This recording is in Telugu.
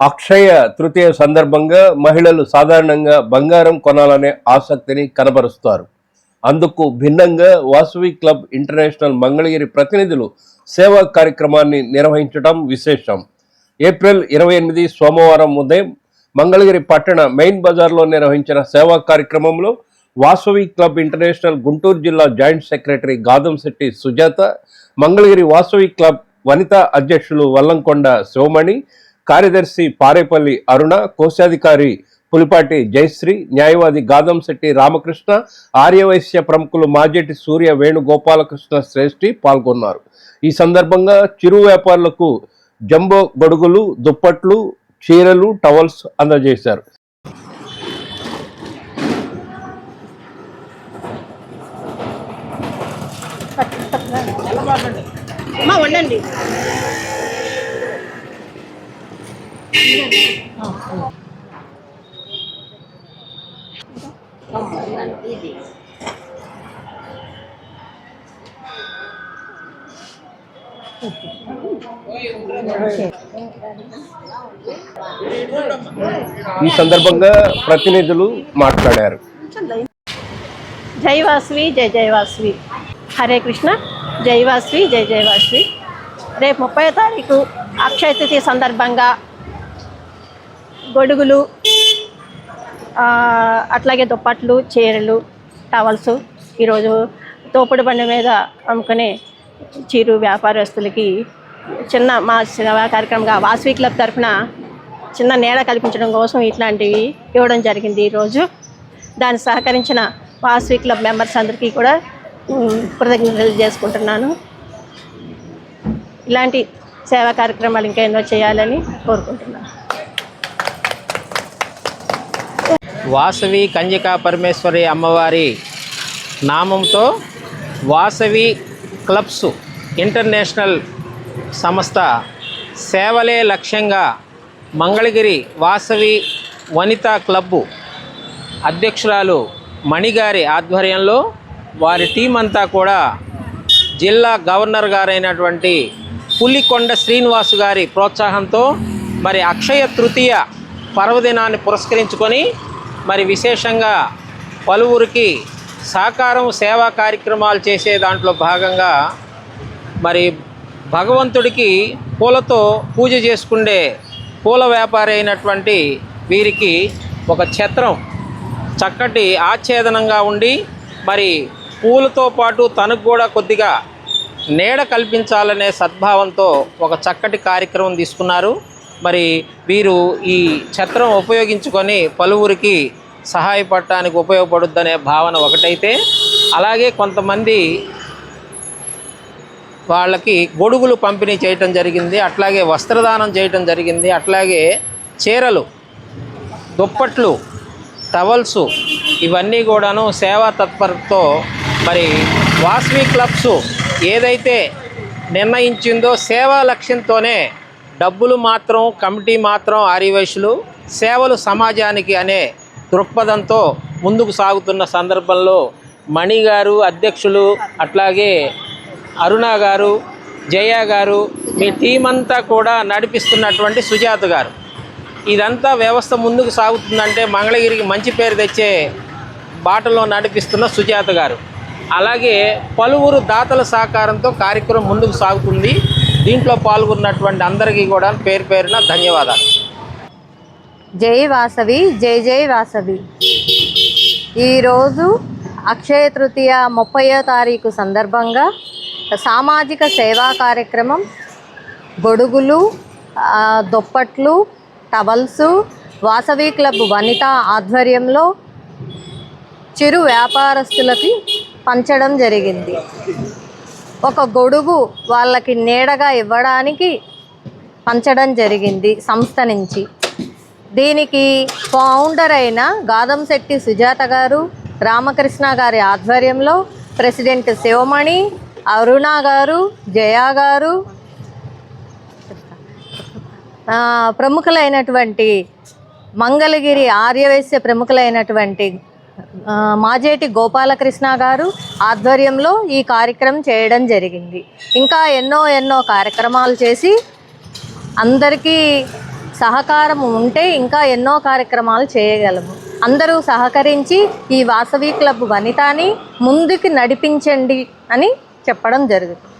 అక్షయ తృతీయ సందర్భంగా మహిళలు సాధారణంగా బంగారం కొనాలనే ఆసక్తిని కనబరుస్తారు. అందుకు భిన్నంగా వాసవి క్లబ్ ఇంటర్నేషనల్ మంగళగిరి ప్రతినిధులు సేవా కార్యక్రమాన్ని నిర్వహించడం విశేషం. ఏప్రిల్ ఇరవై ఎనిమిది సోమవారం ఉదయం మంగళగిరి పట్టణ మెయిన్ బజార్లో నిర్వహించిన సేవా కార్యక్రమంలో వాసవి క్లబ్ ఇంటర్నేషనల్ గుంటూరు జిల్లా joint secretary Gadamsetti Sujatha Mangalagiri Vasavi club Vanitha అధ్యక్షులు వల్లంకొండ శివమణి కార్యదర్శి పారేపల్లి అరుణ కోశాధికారి పులిపాటి జయశ్రీ న్యాయవాది గాదంశెట్టి రామకృష్ణ ఆర్యవైశ్య ప్రముఖులు మాజెటి సూర్య వేణుగోపాలకృష్ణ శ్రేష్ఠి పాల్గొన్నారు. ఈ సందర్భంగా చిరు వ్యాపారులకు జంబో గొడుగులు దుప్పట్లు చీరలు టవల్స్ అందజేశారు. అమ్మా వండండి. ఈ సందర్భంగా ప్రతినిధులు మాట్లాడారు. జైవాస్వి జై జైవాస్వి హరే కృష్ణ. జైవాస్వి జై జైవాస్వి రేపు ముప్పై తారీఖు అక్షయ తృతీయ సందర్భంగా గొడుగులు అట్లాగే దుప్పట్లు చీరలు టవల్స్ ఈరోజు తోపుడు బండి మీద అమ్ముకునే చిరు వ్యాపారస్తులకి చిన్న మా సేవా కార్యక్రమంగా వాసవి క్లబ్ తరఫున చిన్న నేల కల్పించడం కోసం ఇట్లాంటివి ఇవ్వడం జరిగింది ఈరోజు. దాన్ని సహకరించిన వాసవి క్లబ్ మెంబర్స్ అందరికీ కూడా కృతజ్ఞతలు చేసుకుంటున్నాను ఇలాంటి సేవా కార్యక్రమాలు ఇంకా ఎన్నో చేయాలని కోరుకుంటున్నాను. వాసవి కంజికా పరమేశ్వరి అమ్మవారి నామంతో వాసవి క్లబ్స్ ఇంటర్నేషనల్ సంస్థ సేవలే లక్ష్యంగా మంగళగిరి వాసవి వనితా క్లబ్బు అధ్యక్షురాలు మణిగారి ఆధ్వర్యంలో వారి టీం అంతా కూడా జిల్లా గవర్నర్ గారైనటువంటి పులికొండ శ్రీనివాసు గారి ప్రోత్సాహంతో మరి అక్షయ తృతీయ పర్వదినాన్ని పురస్కరించుకొని మరి విశేషంగా పలువురికి సాకారం సేవా కార్యక్రమాలు చేసే దాంట్లో భాగంగా మరి భగవంతుడికి పూలతో పూజ చేసుకుండే పూల వ్యాపారి అయినటువంటి వీరికి ఒక ఛత్రం. చక్కటి ఆచ్ఛేదనంగా ఉండి మరి పూలతో పాటు తనకు కూడా కొద్దిగా నీడ కల్పించాలనే సద్భావంతో ఒక చక్కటి కార్యక్రమం తీసుకున్నారు. మరి వీరు ఈ ఛత్రం ఉపయోగించుకొని పలువురికి సహాయపడటానికి ఉపయోగపడుద్దనే భావన ఒకటైతే అలాగే కొంతమంది వాళ్ళకి గొడుగులు పంపిణీ చేయటం జరిగింది అట్లాగే వస్త్రదానం చేయటం జరిగింది అట్లాగే చీరలు దుప్పట్లు టవల్స్ ఇవన్నీ కూడాను సేవా తత్పరతో మరి వాస్వి క్లబ్స్ ఏదైతే నిర్ణయించిందో సేవా లక్ష్యంతోనే డబ్బులు మాత్రం కమిటీ మాత్రం ఆర్యవైశ్యులు సేవలు సమాజానికి అనే దృక్పథంతో ముందుకు సాగుతున్న సందర్భంలో మణి గారు అధ్యక్షులు అట్లాగే అరుణ గారు జయ గారు మీ టీం అంతా కూడా నడిపిస్తున్నటువంటి సుజాత గారు. ఇదంతా వ్యవస్థ ముందుకు సాగుతుందంటే మంగళగిరికి మంచి పేరు తెచ్చే బాటలో నడిపిస్తున్న సుజాత గారు. అలాగే పలువురు దాతల సహకారంతో కార్యక్రమం ముందుకు సాగుతుంది. దీంట్లో పాల్గొన్నటువంటి అందరికీ కూడా పేరు పేరున ధన్యవాదాలు. జై వాసవి జై జై వాసవి. ఈరోజు అక్షయ తృతీయ ముప్పయో తారీఖు సందర్భంగా సామాజిక సేవా కార్యక్రమం గొడుగులు దుప్పట్లు టవల్స్ వాసవి క్లబ్ వనిత ఆధ్వర్యంలో చిరు వ్యాపారస్తులకి పంచడం జరిగింది. ఒక గొడుగు వాళ్ళకి నీడగా ఇవ్వడానికి పంచడం జరిగింది సంస్థ నుంచి. దీనికి ఫౌండర్ అయిన గాదంశెట్టి సుజాత గారు రామకృష్ణ గారి ఆధ్వర్యంలో ప్రెసిడెంట్ శివమణి అరుణ గారు జయా గారు ప్రముఖులైనటువంటి మంగళగిరి ఆర్యవైశ్య ప్రముఖులైనటువంటి మాజేటి గోపాలకృష్ణ గారు ఆధ్వర్యంలో ఈ కార్యక్రమం చేయడం జరిగింది. ఇంకా ఎన్నో ఎన్నో కార్యక్రమాలు చేసి అందరికీ సహకారం ఉంటే ఇంకా ఎన్నో కార్యక్రమాలు చేయగలము. అందరూ సహకరించి ఈ వాసవి క్లబ్ వనితాని ముందుకు నడిపించండి అని చెప్పడం జరుగుతుంది.